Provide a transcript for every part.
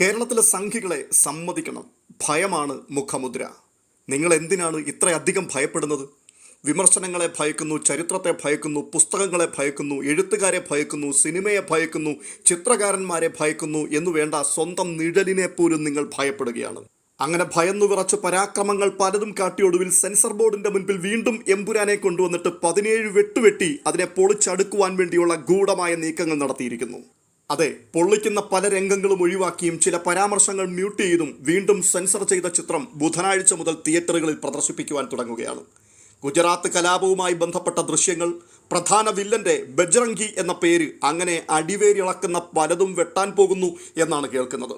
കേരളത്തിലെ സംഘികളെ സമ്മതിക്കണം. ഭയമാണ് മുഖമുദ്ര. നിങ്ങൾ എന്തിനാണ് ഇത്രയധികം ഭയപ്പെടുന്നത്? വിമർശനങ്ങളെ ഭയക്കുന്നു ചരിത്രത്തെ ഭയക്കുന്നു പുസ്തകങ്ങളെ ഭയക്കുന്നു എഴുത്തുകാരെ ഭയക്കുന്നു സിനിമയെ ഭയക്കുന്നു ചിത്രകാരന്മാരെ ഭയക്കുന്നു എന്നു വേണ്ട സ്വന്തം നിഴലിനെ പോലും നിങ്ങൾ ഭയപ്പെടുകയാണ്. അങ്ങനെ ഭയന്നു വിറച്ച് പരാക്രമങ്ങൾ പലതും കാട്ടിയൊടുവിൽ സെൻസർ ബോർഡിന്റെ മുൻപിൽ വീണ്ടും എമ്പുരാനെ കൊണ്ടുവന്നിട്ട് പതിനേഴ് വെട്ടുവെട്ടി അതിനെ പൊളിച്ചടുക്കുവാൻ വേണ്ടിയുള്ള ഗൂഢമായ നീക്കങ്ങൾ നടത്തിയിരിക്കുന്നു. അതെ പൊള്ളിക്കുന്ന പല രംഗങ്ങളും ഒഴിവാക്കിയും ചില പരാമർശങ്ങൾ മ്യൂട്ട് ചെയ്തും വീണ്ടും സെൻസർ ചെയ്ത ചിത്രം ബുധനാഴ്ച മുതൽ തിയേറ്ററുകളിൽ പ്രദർശിപ്പിക്കുവാൻ തുടങ്ങുകയാണ്. ഗുജറാത്ത് കലാപവുമായി ബന്ധപ്പെട്ട ദൃശ്യങ്ങൾ പ്രധാന വില്ലന്റെ ബജ്രംഗി എന്ന പേര് അങ്ങനെ അടിവേരിളക്കുന്ന പലതും വെട്ടാൻ പോകുന്നു എന്നാണ് കേൾക്കുന്നത്.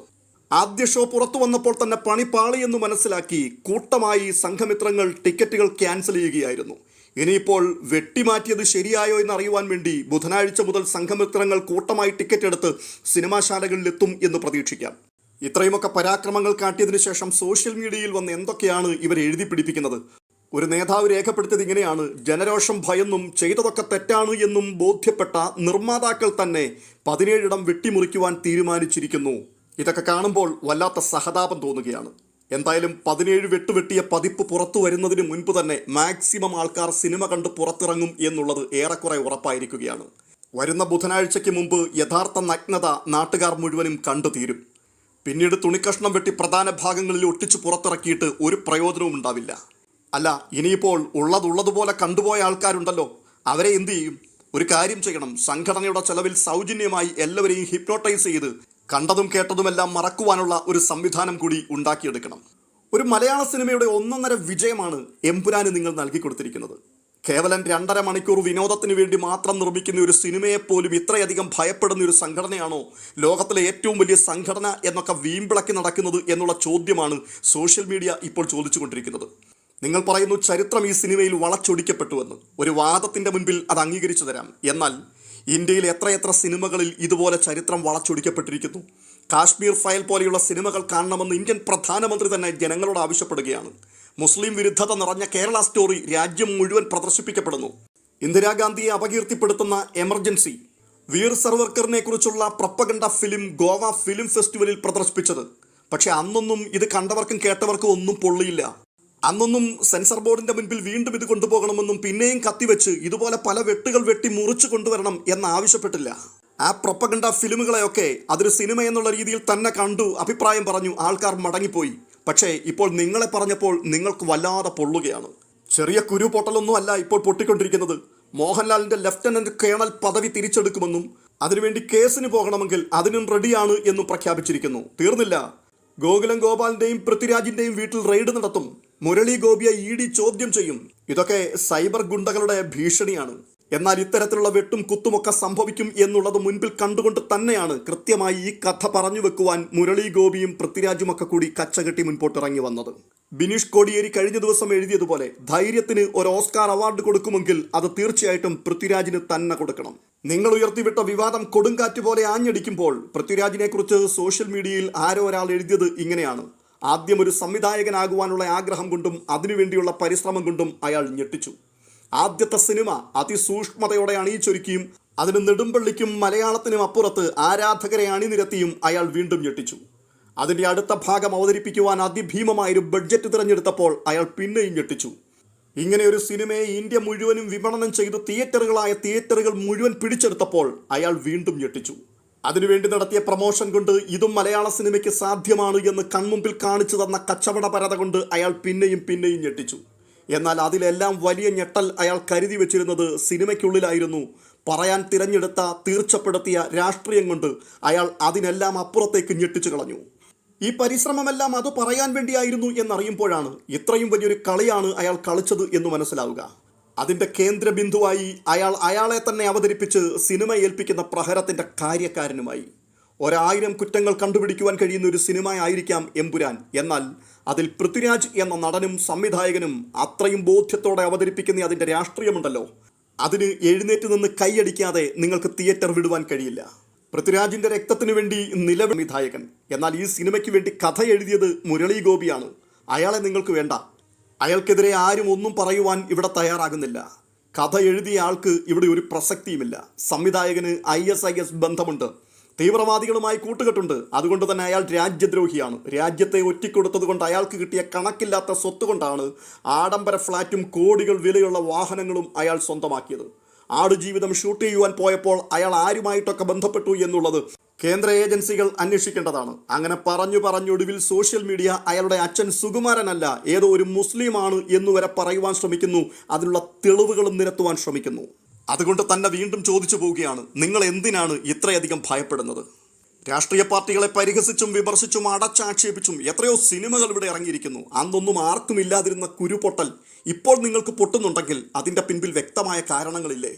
ആദ്യ ഷോ പുറത്തു വന്നപ്പോൾ തന്നെ പണിപ്പാളിയെന്ന് മനസ്സിലാക്കി കൂട്ടമായി സംഘമിത്രങ്ങൾ ടിക്കറ്റുകൾ ക്യാൻസൽ ചെയ്യുകയായിരുന്നു. ഇനിയിപ്പോൾ വെട്ടിമാറ്റിയത് ശരിയായോ എന്ന് അറിയുവാൻ വേണ്ടി ബുധനാഴ്ച മുതൽ സംഘമിത്രങ്ങൾ കൂട്ടമായി ടിക്കറ്റ് എടുത്ത് സിനിമാശാലകളിലെത്തും എന്ന് പ്രതീക്ഷിക്കാം. ഇത്രയുമൊക്കെ പരാക്രമങ്ങൾ കാട്ടിയതിനു ശേഷം സോഷ്യൽ മീഡിയയിൽ വന്ന് എന്തൊക്കെയാണ് ഇവർ എഴുതി പിടിപ്പിക്കുന്നത്? ഒരു നേതാവ് രേഖപ്പെടുത്തിയത് ഇങ്ങനെയാണ് ജനരോഷം ഭയന്നും ചെയ്തതൊക്കെ തെറ്റാണ് എന്നും ബോധ്യപ്പെട്ട നിർമ്മാതാക്കൾ തന്നെ പതിനേഴിടം വെട്ടിമുറിക്കുവാൻ തീരുമാനിച്ചിരിക്കുന്നു. ഇതൊക്കെ കാണുമ്പോൾ വല്ലാത്ത സഹതാപം തോന്നുകയാണ്. എന്തായാലും പതിനേഴ് വെട്ടുവെട്ടിയ പതിപ്പ് പുറത്തു വരുന്നതിന് മുൻപ് തന്നെ മാക്സിമം ആൾക്കാർ സിനിമ കണ്ട് പുറത്തിറങ്ങും എന്നുള്ളത് ഏറെക്കുറെ ഉറപ്പായിരിക്കുകയാണ്. വരുന്ന ബുധനാഴ്ചയ്ക്ക് മുമ്പ് യഥാർത്ഥ നഗ്നത നാട്ടുകാർ മുഴുവനും കണ്ടു തീരും പിന്നീട് തുണിക്കഷ്ണം വെട്ടി പ്രധാന ഭാഗങ്ങളിൽ ഒട്ടിച്ചു പുറത്തിറക്കിയിട്ട് ഒരു പ്രയോജനവും ഉണ്ടാവില്ല. അല്ല ഇനിയിപ്പോൾ ഉള്ളതുള്ളതുപോലെ കണ്ടുപോയ ആൾക്കാരുണ്ടല്ലോ. അവരെ എന്തു ചെയ്യും? ഒരു കാര്യം ചെയ്യണം. സംഘടനയുടെ ചെലവിൽ സൗജന്യമായി എല്ലാവരെയും ഹിപ്നോട്ടൈസ് ചെയ്ത് കണ്ടതും കേട്ടതുമെല്ലാം മറക്കുവാനുള്ള ഒരു സംവിധാനം കൂടി ഉണ്ടാക്കിയെടുക്കണം. ഒരു മലയാള സിനിമയുടെ ഒന്നൊന്നര വിജയമാണ് എമ്പുരാന് നിങ്ങൾ നൽകി കൊടുത്തിരിക്കുന്നത് കേവലം രണ്ടര മണിക്കൂർ വിനോദത്തിന് വേണ്ടി മാത്രം നിർമ്മിക്കുന്ന ഒരു സിനിമയെപ്പോലും ഇത്രയധികം ഭയപ്പെടുന്ന ഒരു സംഘടനയാണോ ലോകത്തിലെ ഏറ്റവും വലിയ സംഘടന എന്നൊക്കെ വീമ്പിളക്കി നടക്കുന്നത് എന്നുള്ള ചോദ്യമാണ് സോഷ്യൽ മീഡിയ ഇപ്പോൾ ചോദിച്ചുകൊണ്ടിരിക്കുന്നത്. നിങ്ങൾ പറയുന്നു ചരിത്രം ഈ സിനിമയിൽ വളച്ചൊടിക്കപ്പെട്ടുവെന്ന്. ഒരു വാദത്തിന്റെ മുൻപിൽ അത് അംഗീകരിച്ചു തരാം. എന്നാൽ ഇന്ത്യയിൽ എത്രയെത്ര സിനിമകളിൽ ഇതുപോലെ ചരിത്രം വളച്ചൊടിക്കപ്പെട്ടിരിക്കുന്നു. കാശ്മീർ ഫയൽ പോലെയുള്ള സിനിമകൾ കാണണമെന്ന് ഇന്ത്യൻ പ്രധാനമന്ത്രി തന്നെ ജനങ്ങളോട് ആവശ്യപ്പെടുകയാണ്. മുസ്ലിം വിരുദ്ധത നിറഞ്ഞ കേരള സ്റ്റോറി രാജ്യം മുഴുവൻ പ്രദർശിപ്പിക്കപ്പെടുന്നു. ഇന്ദിരാഗാന്ധിയെ അപകീർത്തിപ്പെടുത്തുന്ന എമർജൻസി വീർ സർവർക്കറിനെ കുറിച്ചുള്ള പ്രപ്പകണ്ട ഫിലിം ഗോവ ഫിലിം ഫെസ്റ്റിവലിൽ പ്രദർശിപ്പിച്ചത്. പക്ഷേ അന്നൊന്നും ഇത് കണ്ടവർക്കും കേട്ടവർക്കും ഒന്നും പൊള്ളിയില്ല. അന്നൊന്നും സെൻസർ ബോർഡിന്റെ മുൻപിൽ വീണ്ടും ഇത് കൊണ്ടുപോകണമെന്നും പിന്നെയും കത്തിവെച്ച് ഇതുപോലെ പല വെട്ടുകൾ വെട്ടി മുറിച്ചു കൊണ്ടുവരണം എന്ന് ആവശ്യപ്പെട്ടില്ല ആ പ്രൊപ്പഗണ്ട ഫിലിമുകളെയൊക്കെ അതൊരു സിനിമ എന്നുള്ള രീതിയിൽ തന്നെ കണ്ടു അഭിപ്രായം പറഞ്ഞു ആൾക്കാർ മടങ്ങിപ്പോയി. പക്ഷേ ഇപ്പോൾ നിങ്ങളെ പറഞ്ഞപ്പോൾ നിങ്ങൾക്ക് വല്ലാതെ പൊള്ളുകയാണ്. ചെറിയ കുരു പൊട്ടലൊന്നും അല്ല ഇപ്പോൾ പൊട്ടിക്കൊണ്ടിരിക്കുന്നത്. മോഹൻലാലിന്റെ ലഫ്റ്റനന്റ് കേണൽ പദവി തിരിച്ചെടുക്കുമെന്നും അതിനുവേണ്ടി കേസിന് പോകണമെങ്കിൽ അതിനും റെഡിയാണ് എന്നും പ്രഖ്യാപിച്ചിരിക്കുന്നു. തീർന്നില്ല. ഗോകുലം ഗോപാലിന്റെയും പൃഥ്വിരാജിന്റെയും വീട്ടിൽ റെയ്ഡ് നടത്തും. മുരളി ഗോപിയെ ഇ ഡി ചോദ്യം ചെയ്യും. ഇതൊക്കെ സൈബർ ഗുണ്ടകളുടെ ഭീഷണിയാണ്. എന്നാൽ ഇത്തരത്തിലുള്ള വെട്ടും കുത്തുമൊക്കെ സംഭവിക്കും എന്നുള്ളത് മുൻപിൽ കണ്ടുകൊണ്ട് തന്നെയാണ് കൃത്യമായി ഈ കഥ പറഞ്ഞു വെക്കുവാൻ മുരളി ഗോപിയും പൃഥ്വിരാജുമൊക്കെ കൂടി കച്ചകെട്ടി മുൻപോട്ടിറങ്ങി വന്നത്. ബിനീഷ് കോടിയേരി കഴിഞ്ഞ ദിവസം എഴുതിയതുപോലെ ധൈര്യത്തിന് ഒരു ഓസ്കാർ അവാർഡ് കൊടുക്കുമെങ്കിൽ അത് തീർച്ചയായിട്ടും പൃഥ്വിരാജിന് തന്നെ കൊടുക്കണം. നിങ്ങൾ ഉയർത്തിവിട്ട വിവാദം കൊടുങ്കാറ്റ് പോലെ ആഞ്ഞടിക്കുമ്പോൾ പൃഥ്വിരാജിനെ കുറിച്ച് സോഷ്യൽ മീഡിയയിൽ ആരോ ഒരാൾ എഴുതിയത് ഇങ്ങനെയാണ്. ആദ്യം ഒരു സംവിധായകനാകുവാനുള്ള ആഗ്രഹം കൊണ്ടും അതിനുവേണ്ടിയുള്ള പരിശ്രമം കൊണ്ടും അയാൾ ഞെട്ടിച്ചു. ആദ്യത്തെ സിനിമ അതിസൂക്ഷ്മതയോടെ അണിയിച്ചൊരുക്കിയും അതിന് നെടുമ്പള്ളിക്കും മലയാളത്തിനും അപ്പുറത്ത് ആരാധകരെ അണിനിരത്തിയും അയാൾ വീണ്ടും ഞെട്ടിച്ചു. അതിന്റെ അടുത്ത ഭാഗം അവതരിപ്പിക്കുവാൻ അതിഭീമമായൊരു ബഡ്ജറ്റ് തിരഞ്ഞെടുത്തപ്പോൾ അയാൾ പിന്നെയും ഞെട്ടിച്ചു. ഇങ്ങനെ ഒരു സിനിമയെ ഇന്ത്യ മുഴുവനും വിപണനം ചെയ്ത് തിയേറ്ററുകളായ തിയേറ്ററുകൾ മുഴുവൻ പിടിച്ചെടുത്തപ്പോൾ അയാൾ വീണ്ടും ഞെട്ടിച്ചു. അതിനുവേണ്ടി നടത്തിയ പ്രമോഷൻ കൊണ്ട് ഇതും മലയാള സിനിമയ്ക്ക് സാധ്യമാണ് എന്ന് കൺമുമ്പിൽ കാണിച്ചു തന്ന കച്ചവട പരത കൊണ്ട് അയാൾ പിന്നെയും പിന്നെയും ഞെട്ടിച്ചു. എന്നാൽ അതിലെല്ലാം വലിയ ഞെട്ടൽ അയാൾ കരുതി വെച്ചിരുന്നത് സിനിമയ്ക്കുള്ളിലായിരുന്നു. പറയാൻ തിരഞ്ഞെടുത്ത തീർച്ചപ്പെടുത്തിയ രാഷ്ട്രീയം കൊണ്ട് അയാൾ അതിനെല്ലാം അപ്പുറത്തേക്ക് ഞെട്ടിച്ചു കളഞ്ഞു. ഈ പരിശ്രമമെല്ലാം അത് പറയാൻ വേണ്ടിയായിരുന്നു എന്നറിയുമ്പോഴാണ് ഇത്രയും വലിയൊരു കളിയാണ് അയാൾ കളിച്ചത് എന്ന് മനസ്സിലാവുക. അതിന്റെ കേന്ദ്രബിന്ദുവായി അയാൾ അയാളെ തന്നെ അവതരിപ്പിച്ച് സിനിമ ഏൽപ്പിക്കുന്ന പ്രഹരത്തിന്റെ കാര്യക്കാരനുമായി. ഒരായിരം കുറ്റങ്ങൾ കണ്ടുപിടിക്കുവാൻ കഴിയുന്ന ഒരു സിനിമ ആയിരിക്കാം എമ്പുരാൻ. എന്നാൽ അതിൽ പൃഥ്വിരാജ് എന്ന നടനും സംവിധായകനും അത്രയും ബോധ്യത്തോടെ അവതരിപ്പിക്കുന്ന അതിന്റെ രാഷ്ട്രീയമുണ്ടല്ലോ. അതിന് എഴുന്നേറ്റ് നിന്ന് കൈയടിക്കാതെ നിങ്ങൾക്ക് തിയേറ്റർ വിടുവാൻ കഴിയില്ല. പൃഥ്വിരാജിന്റെ രക്തത്തിനു വേണ്ടി നിലവിധായകൻ എന്നാൽ ഈ സിനിമയ്ക്ക് വേണ്ടി കഥ എഴുതിയത് മുരളി ഗോപിയാണ് അയാളെ നിങ്ങൾക്ക് വേണ്ട. അയാൾക്കെതിരെ ആരും ഒന്നും പറയുവാൻ ഇവിടെ തയ്യാറാകുന്നില്ല. കഥ എഴുതിയ ആൾക്ക് ഇവിടെ ഒരു പ്രസക്തിയുമില്ല. സംവിധായകന് ഐ എസ് ഐ എസ് ബന്ധമുണ്ട്. തീവ്രവാദികളുമായി കൂട്ടുകെട്ടുണ്ട്. അതുകൊണ്ട് തന്നെ അയാൾ രാജ്യദ്രോഹിയാണ്. രാജ്യത്തെ ഒറ്റിക്കൊടുത്തത് കൊണ്ട് അയാൾക്ക് കിട്ടിയ കണക്കില്ലാത്ത സ്വത്ത് കൊണ്ടാണ് ആഡംബര ഫ്ലാറ്റും കോടികൾ വിലയുള്ള വാഹനങ്ങളും അയാൾ സ്വന്തമാക്കിയത്. ആടുജീവിതം ഷൂട്ട് ചെയ്യുവാൻ പോയപ്പോൾ അയാൾ ആരുമായിട്ടൊക്കെ ബന്ധപ്പെട്ടു എന്നുള്ളത് കേന്ദ്ര ഏജൻസികൾ അന്വേഷിക്കേണ്ടതാണ്. അങ്ങനെ പറഞ്ഞു പറഞ്ഞൊടുവിൽ സോഷ്യൽ മീഡിയ അയാളുടെ അച്ഛൻ സുകുമാരനല്ല ഏതോ ഒരു മുസ്ലിമാണ് എന്നുവരെ പറയുവാൻ ശ്രമിക്കുന്നു. അതിനുള്ള തെളിവുകളും നിരത്തുവാൻ ശ്രമിക്കുന്നു. അതുകൊണ്ട് തന്നെ വീണ്ടും ചോദിച്ചു പോവുകയാണ് നിങ്ങൾ എന്തിനാണ് ഇത്രയധികം ഭയപ്പെടുന്നത്? രാഷ്ട്രീയ പാർട്ടികളെ പരിഹസിച്ചും വിമർശിച്ചും അടച്ചാക്ഷേപിച്ചും എത്രയോ സിനിമകൾ ഇവിടെ ഇറങ്ങിയിരിക്കുന്നു. അന്നൊന്നും ആർക്കും ഇല്ലാതിരുന്ന കുരുപൊട്ടൽ ഇപ്പോൾ നിങ്ങൾക്ക് പൊട്ടുന്നുണ്ടെങ്കിൽ അതിന്റെ പിൻപിൽ വ്യക്തമായ കാരണങ്ങളില്ലേ?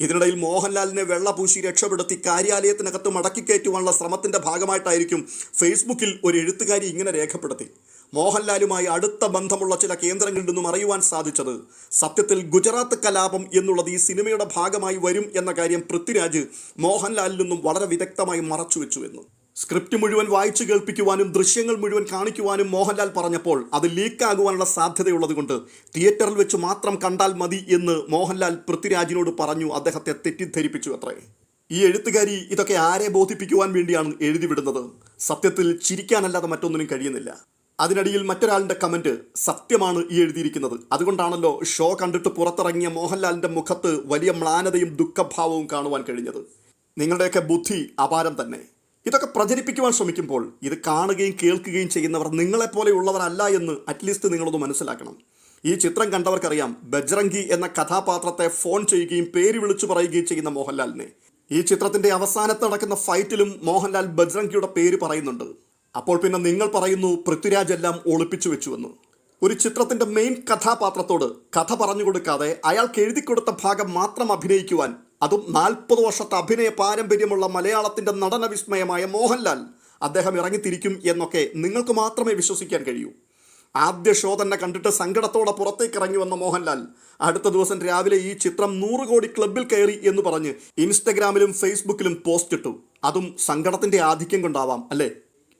ഇതിനിടയിൽ മോഹൻലാലിനെ വെള്ളപൂശി രക്ഷപ്പെടുത്തി കാര്യാലയത്തിനകത്ത് മടക്കിക്കയറ്റുവാനുള്ള ശ്രമത്തിന്റെ ഭാഗമായിട്ടായിരിക്കും ഫേസ്ബുക്കിൽ ഒരു എഴുത്തുകാരി ഇങ്ങനെ രേഖപ്പെടുത്തി. മോഹൻലാലുമായി അടുത്ത ബന്ധമുള്ള ചില കേന്ദ്രങ്ങളിൽ നിന്നും അറിയുവാൻ സാധിച്ചത് സത്യത്തിൽ ഗുജറാത്ത് കലാപം എന്നുള്ളത് ഈ സിനിമയുടെ ഭാഗമായി വരും എന്ന കാര്യം പൃഥ്വിരാജ് മോഹൻലാലിൽ നിന്നും വളരെ വിദഗ്ധമായി മറച്ചുവെച്ചു എന്ന്. സ്ക്രിപ്റ്റ് മുഴുവൻ വായിച്ചു കേൾപ്പിക്കുവാനും ദൃശ്യങ്ങൾ മുഴുവൻ കാണിക്കുവാനും മോഹൻലാൽ പറഞ്ഞപ്പോൾ അത് ലീക്കാകുവാനുള്ള സാധ്യതയുള്ളതുകൊണ്ട് തിയേറ്ററിൽ വെച്ച് മാത്രം കണ്ടാൽ മതി എന്ന് മോഹൻലാൽ പൃഥ്വിരാജിനോട് പറഞ്ഞു. അദ്ദേഹത്തെ തെറ്റിദ്ധരിപ്പിച്ചു അത്രേ. ഈ എഴുത്തുകാരി ഇതൊക്കെ ആരെ ബോധിപ്പിക്കുവാൻ വേണ്ടിയാണ് എഴുതിവിടുന്നത് സത്യത്തിൽ ചിരിക്കാനല്ലാതെ മറ്റൊന്നിനും കഴിയുന്നില്ല. അതിനിടയിൽ മറ്റൊരാളുടെ കമന്റ് സത്യമാണ് ഈ എഴുതിയിരിക്കുന്നത്. അതുകൊണ്ടാണല്ലോ ഷോ കണ്ടിട്ട് പുറത്തിറങ്ങിയ മോഹൻലാലിന്റെ മുഖത്ത് വലിയ മ്ലാനതയും ദുഃഖഭാവവും കാണുവാൻ കഴിഞ്ഞത്. നിങ്ങളുടെയൊക്കെ ബുദ്ധി അപാരം തന്നെ. ഇതൊക്കെ പ്രചരിപ്പിക്കുവാൻ ശ്രമിക്കുമ്പോൾ ഇത് കാണുകയും കേൾക്കുകയും ചെയ്യുന്നവർ നിങ്ങളെപ്പോലെയുള്ളവരല്ല എന്ന് അറ്റ്ലീസ്റ്റ് നിങ്ങളൊന്ന് മനസ്സിലാക്കണം. ഈ ചിത്രം കണ്ടവർക്കറിയാം ബജ്രംഗി എന്ന കഥാപാത്രത്തെ ഫോൺ ചെയ്യുകയും പേര് വിളിച്ചു പറയുകയും ചെയ്യുന്ന മോഹൻലാലിനെ. ഈ ചിത്രത്തിന്റെ അവസാനത്ത് നടക്കുന്ന ഫൈറ്റിലും മോഹൻലാൽ ബജ്രംഗിയുടെ പേര് പറയുന്നുണ്ട്. അപ്പോൾ പിന്നെ നിങ്ങൾ പറയുന്നു പൃഥ്വിരാജ് എല്ലാം ഒളിപ്പിച്ചു വെച്ചുവെന്ന്. ഒരു ചിത്രത്തിന്റെ മെയിൻ കഥാപാത്രത്തോട് കഥ പറഞ്ഞു കൊടുക്കാതെ അയാൾക്ക് എഴുതി കൊടുത്ത ഭാഗം മാത്രം അഭിനയിക്കുവാൻ അതും നാൽപ്പത് വർഷത്തെ അഭിനയ പാരമ്പര്യമുള്ള മലയാളത്തിന്റെ നടനവിസ്മയമായ മോഹൻലാൽ അദ്ദേഹം ഇറങ്ങിത്തിരിക്കും എന്നൊക്കെ നിങ്ങൾക്ക് മാത്രമേ വിശ്വസിക്കാൻ കഴിയൂ. ആദ്യ ഷോ തന്നെ കണ്ടിട്ട് സങ്കടത്തോടെ പുറത്തേക്ക് ഇറങ്ങി വന്ന മോഹൻലാൽ അടുത്ത ദിവസം രാവിലെ ഈ ചിത്രം നൂറ് കോടി ക്ലബിൽ കയറി എന്ന് പറഞ്ഞ് ഇൻസ്റ്റഗ്രാമിലും ഫേസ്ബുക്കിലും പോസ്റ്റ് ഇട്ടു അതും സങ്കടത്തിന്റെ ആധിക്യം കൊണ്ടാവാം അല്ലേ?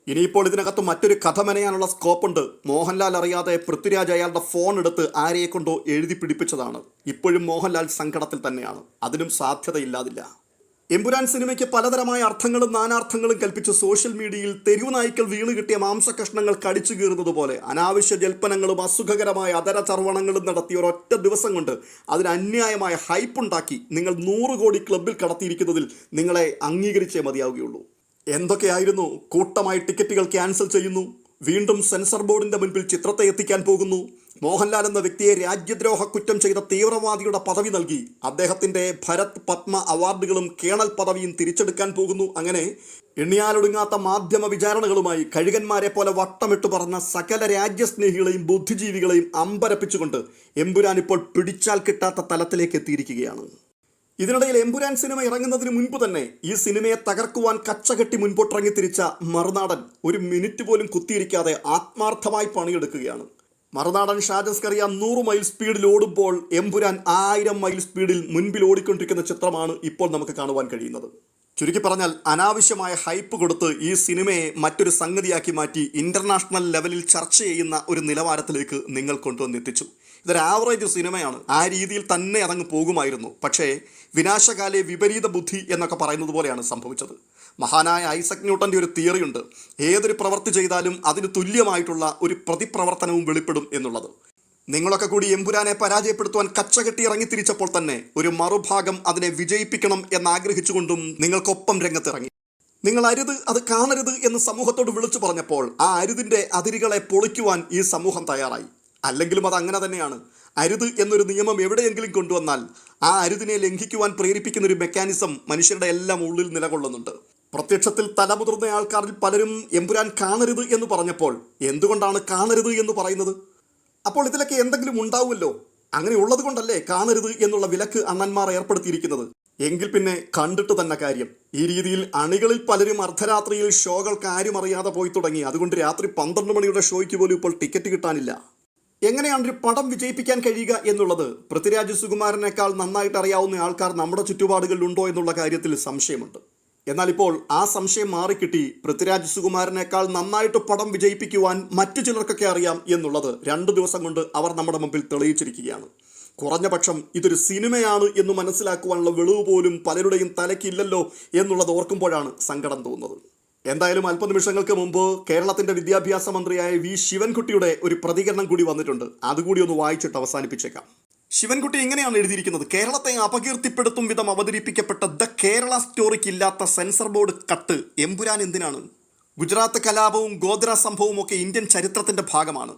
ഇനിയിപ്പോൾ ഇതിനകത്ത് മറ്റൊരു കഥ മെനയാനുള്ള സ്കോപ്പുണ്ട്. മോഹൻലാൽ അറിയാതെ പൃഥ്വിരാജ് അയാളുടെ ഫോൺ എടുത്ത് ആരെയെ കൊണ്ടോ എഴുതി പിടിപ്പിച്ചതാണ്. ഇപ്പോഴും മോഹൻലാൽ സങ്കടത്തിൽ തന്നെയാണ്. അതിനും സാധ്യതയില്ലാതില്ല. എമ്പുരാൻ സിനിമയ്ക്ക് പലതരമായ അർത്ഥങ്ങളും നാനാർത്ഥങ്ങളും കൽപ്പിച്ച് സോഷ്യൽ മീഡിയയിൽ തെരുവ് നായ്ക്കൾ വീണ് കിട്ടിയ മാംസകഷ്ണങ്ങൾ കടിച്ചു കീറുന്നത് പോലെ അനാവശ്യ ജൽപ്പനങ്ങളും അസുഖകരമായ അതര ചർവണങ്ങളും നടത്തിയ ഒരൊറ്റ ദിവസം കൊണ്ട് അതിന് അന്യായമായ ഹൈപ്പുണ്ടാക്കി നിങ്ങൾ നൂറ് കോടി ക്ലബിൽ കടത്തിയിരിക്കുന്നതിൽ നിങ്ങളെ അംഗീകരിച്ചേ മതിയാവുകയുള്ളൂ. എന്തൊക്കെയായിരുന്നു? കൂട്ടമായി ടിക്കറ്റുകൾ ക്യാൻസൽ ചെയ്യുന്നു. വീണ്ടും സെൻസർ ബോർഡിന്റെ മുൻപിൽ ചിത്രത്തെ എത്തിക്കാൻ പോകുന്നു. മോഹൻലാൽ എന്ന വ്യക്തിയെ രാജ്യദ്രോഹ കുറ്റം ചെയ്ത തീവ്രവാദിയുടെ പദവി നൽകി. അദ്ദേഹത്തിന്റെ ഭരത് പത്മ അവാർഡുകളും കേണൽ പദവിയും തിരിച്ചെടുക്കാൻ പോകുന്നു. അങ്ങനെ എണ്ണിയാലൊടുങ്ങാത്ത മാധ്യമ വിചാരണകളുമായി കഴുകന്മാരെ പോലെ വട്ടമിട്ട് പറഞ്ഞ സകല രാജ്യസ്നേഹികളെയും ബുദ്ധിജീവികളെയും അമ്പരപ്പിച്ചുകൊണ്ട് എമ്പുരാൻ ഇപ്പോൾ പിടിച്ചാൽ കിട്ടാത്ത തലത്തിലേക്ക് എത്തിയിരിക്കുകയാണ്. ഇതിനിടയിൽ എമ്പുരാൻ സിനിമ ഇറങ്ങുന്നതിന് മുൻപ് തന്നെ ഈ സിനിമയെ തകർക്കുവാൻ കച്ചകെട്ടി മുൻപോട്ടിറങ്ങി തിരിച്ച മറുനാടൻ ഒരു മിനിറ്റ് പോലും കുത്തിയിരിക്കാതെ ആത്മാർത്ഥമായി പണിയെടുക്കുകയാണ്. മറുനാടൻ ഷാജസ്കറിയ നൂറ് മൈൽ സ്പീഡിൽ ഓടുമ്പോൾ എമ്പുരാൻ ആയിരം മൈൽ സ്പീഡിൽ മുൻപിൽ ഓടിക്കൊണ്ടിരിക്കുന്ന ചിത്രമാണ് ഇപ്പോൾ നമുക്ക് കാണുവാൻ കഴിയുന്നത്. ചുരുക്കി പറഞ്ഞാൽ അനാവശ്യമായ ഹൈപ്പ് കൊടുത്ത് ഈ സിനിമയെ മറ്റൊരു സംഗതിയാക്കി മാറ്റി ഇന്റർനാഷണൽ ലെവലിൽ ചർച്ച ചെയ്യുന്ന ഒരു നിലവാരത്തിലേക്ക് നിങ്ങൾ കൊണ്ടുവന്നെത്തിച്ചു. ഇതൊരു ആവറേജ് സിനിമയാണ്. ആ രീതിയിൽ തന്നെ അതങ്ങ് പോകുമായിരുന്നു. പക്ഷേ വിനാശകാലെ വിപരീത ബുദ്ധി എന്നൊക്കെ പറയുന്നത് പോലെയാണ് സംഭവിച്ചത്. മഹാനായ ഐസക് ന്യൂട്ടന്റെ ഒരു തിയറിയുണ്ട് ഏതൊരു പ്രവൃത്തി ചെയ്താലും അതിന് തുല്യമായിട്ടുള്ള ഒരു പ്രതിപ്രവർത്തനവും വെളിപ്പെടും എന്നുള്ളത്. നിങ്ങളൊക്കെ കൂടി എമ്പുരാനെ പരാജയപ്പെടുത്തുവാൻ കച്ചകെട്ടി ഇറങ്ങിത്തിരിച്ചപ്പോൾ തന്നെ ഒരു മറുഭാഗം അതിനെ വിജയിപ്പിക്കണം എന്നാഗ്രഹിച്ചുകൊണ്ടും നിങ്ങൾക്കൊപ്പം രംഗത്തിറങ്ങി. നിങ്ങൾ അരുത് അത് കാണരുത് എന്ന് സമൂഹത്തോട് വിളിച്ചു പറഞ്ഞപ്പോൾ ആ അരുതിന്റെ അതിരുകളെ പൊളിക്കുവാൻ ഈ സമൂഹം തയ്യാറായി. അല്ലെങ്കിലും അത് അങ്ങനെ തന്നെയാണ്. അരുത് എന്നൊരു നിയമം എവിടെയെങ്കിലും കൊണ്ടുവന്നാൽ ആ അരുതിനെ ലംഘിക്കുവാൻ പ്രേരിപ്പിക്കുന്ന ഒരു മെക്കാനിസം മനുഷ്യരുടെ എല്ലാം ഉള്ളിൽ നിലകൊള്ളുന്നുണ്ട്. പ്രത്യക്ഷത്തിൽ തലമുതിർന്ന ആൾക്കാരിൽ പലരും എമ്പുരാൻ കാണരുത് എന്ന് പറഞ്ഞപ്പോൾ എന്തുകൊണ്ടാണ് കാണരുത് എന്ന് പറയുന്നത്? അപ്പോൾ ഇതിലൊക്കെ എന്തെങ്കിലും ഉണ്ടാവുമല്ലോ? അങ്ങനെ ഉള്ളത് കൊണ്ടല്ലേ കാണരുത് എന്നുള്ള വിലക്ക് അണ്ണന്മാർ ഏർപ്പെടുത്തിയിരിക്കുന്നത്. എങ്കിൽ പിന്നെ കണ്ടിട്ട് തന്നെ കാര്യം. ഈ രീതിയിൽ അണികളിൽ പലരും അർദ്ധരാത്രിയിൽ ഷോകൾ കാര്യം അറിയാതെ പോയി തുടങ്ങി. അതുകൊണ്ട് രാത്രി പന്ത്രണ്ട് മണിയുടെ ഷോയ്ക്ക് പോലും ഇപ്പോൾ ടിക്കറ്റ് കിട്ടാനില്ല. എങ്ങനെയാണ് ഒരു പടം വിജയിപ്പിക്കാൻ കഴിയുക എന്നുള്ളത്? പൃഥ്വിരാജ് സുകുമാരനേക്കാൾ നന്നായിട്ട് അറിയാവുന്ന ആൾക്കാർ നമ്മുടെ ചുറ്റുപാടുകളിലുണ്ടോ എന്നുള്ള കാര്യത്തിൽ സംശയമുണ്ട്. എന്നാൽ ഇപ്പോൾ ആ സംശയം മാറിക്കിട്ടി പൃഥ്വിരാജ് സുകുമാരനേക്കാൾ നന്നായിട്ട് പടം വിജയിപ്പിക്കുവാൻ മറ്റു ചിലർക്കൊക്കെ അറിയാം എന്നുള്ളത് രണ്ടു ദിവസം കൊണ്ട് അവർ നമ്മുടെ മുമ്പിൽ തെളിയിച്ചിരിക്കുകയാണ്. കുറഞ്ഞ പക്ഷം ഇതൊരു സിനിമയാണ് എന്ന് മനസ്സിലാക്കുവാനുള്ള വെളിവ് പോലും പലരുടെയും തലയ്ക്കില്ലല്ലോ എന്നുള്ളത് ഓർക്കുമ്പോഴാണ് സങ്കടം തോന്നുന്നത്. എന്തായാലും അല്പനിമിഷങ്ങൾക്ക് മുമ്പ് കേരളത്തിന്റെ വിദ്യാഭ്യാസ മന്ത്രിയായ വി ശിവൻകുട്ടിയുടെ ഒരു പ്രതികരണം കൂടി വന്നിട്ടുണ്ട്. അതുകൂടി ഒന്ന് വായിച്ചിട്ട് അവസാനിപ്പിച്ചേക്കാം. ശിവൻകുട്ടി എങ്ങനെയാണ് എഴുതിയിരിക്കുന്നത്. കേരളത്തെ അപകീർത്തിപ്പെടുത്തും വിധം അവതരിപ്പിക്കപ്പെട്ട ദ കേരള സ്റ്റോറിക്ക് ഇല്ലാത്ത സെൻസർ ബോർഡ് കട്ട് എമ്പുരാൻ എന്തിനാണ്? ഗുജറാത്ത് കലാപവും ഗോദ്ര സംഭവവും ഒക്കെ ഇന്ത്യൻ ചരിത്രത്തിന്റെ ഭാഗമാണ്.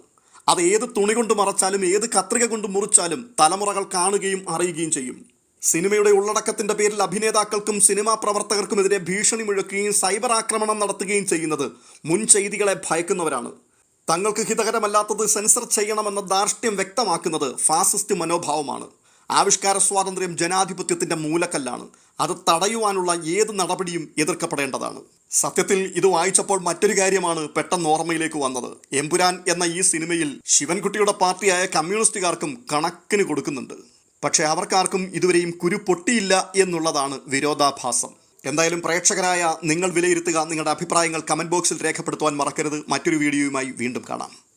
അത് ഏത് തുണി കൊണ്ട് മറച്ചാലും ഏത് കത്രിക കൊണ്ട് മുറിച്ചാലും തലമുറകൾ കാണുകയും അറിയുകയും ചെയ്യും. സിനിമയുടെ ഉള്ളടക്കത്തിന്റെ പേരിൽ അഭിനേതാക്കൾക്കും സിനിമാ പ്രവർത്തകർക്കുമെതിരെ ഭീഷണി മുഴക്കുകയും സൈബർ ആക്രമണം നടത്തുകയും ചെയ്യുന്നത് മുൻ ചെയ്തികളെ ഭയക്കുന്നവരാണ്. തങ്ങൾക്ക് ഹിതകരമല്ലാത്തത് സെൻസർ ചെയ്യണമെന്ന ദാർഷ്ട്യം വ്യക്തമാക്കുന്നത് ഫാസിസ്റ്റ് മനോഭാവമാണ്. ആവിഷ്കാര സ്വാതന്ത്ര്യം ജനാധിപത്യത്തിന്റെ മൂലക്കല്ലാണ്. അത് തടയുവാനുള്ള ഏത് നടപടിയും എതിർക്കപ്പെടേണ്ടതാണ്. സത്യത്തിൽ ഇത് വായിച്ചപ്പോൾ മറ്റൊരു കാര്യമാണ് പെട്ടെന്ന് ഓർമ്മയിലേക്ക് വന്നത്. എമ്പുരാൻ എന്ന ഈ സിനിമയിൽ ശിവൻകുട്ടിയുടെ പാർട്ടിയായ കമ്മ്യൂണിസ്റ്റുകാർക്കും കണക്കിന് കൊടുക്കുന്നുണ്ട്. പക്ഷേ അവർക്കാർക്കും ഇതുവരെയും കുരു പൊട്ടിയില്ല എന്നുള്ളതാണ് വിരോധാഭാസം. എന്തായാലും പ്രേക്ഷകരായ നിങ്ങൾ വിലയിരുത്തുക നിങ്ങളുടെ അഭിപ്രായങ്ങൾ കമന്റ് ബോക്സിൽ രേഖപ്പെടുത്തുവാൻ മറക്കരുത്. മറ്റൊരു വീഡിയോയുമായി വീണ്ടും കാണാം.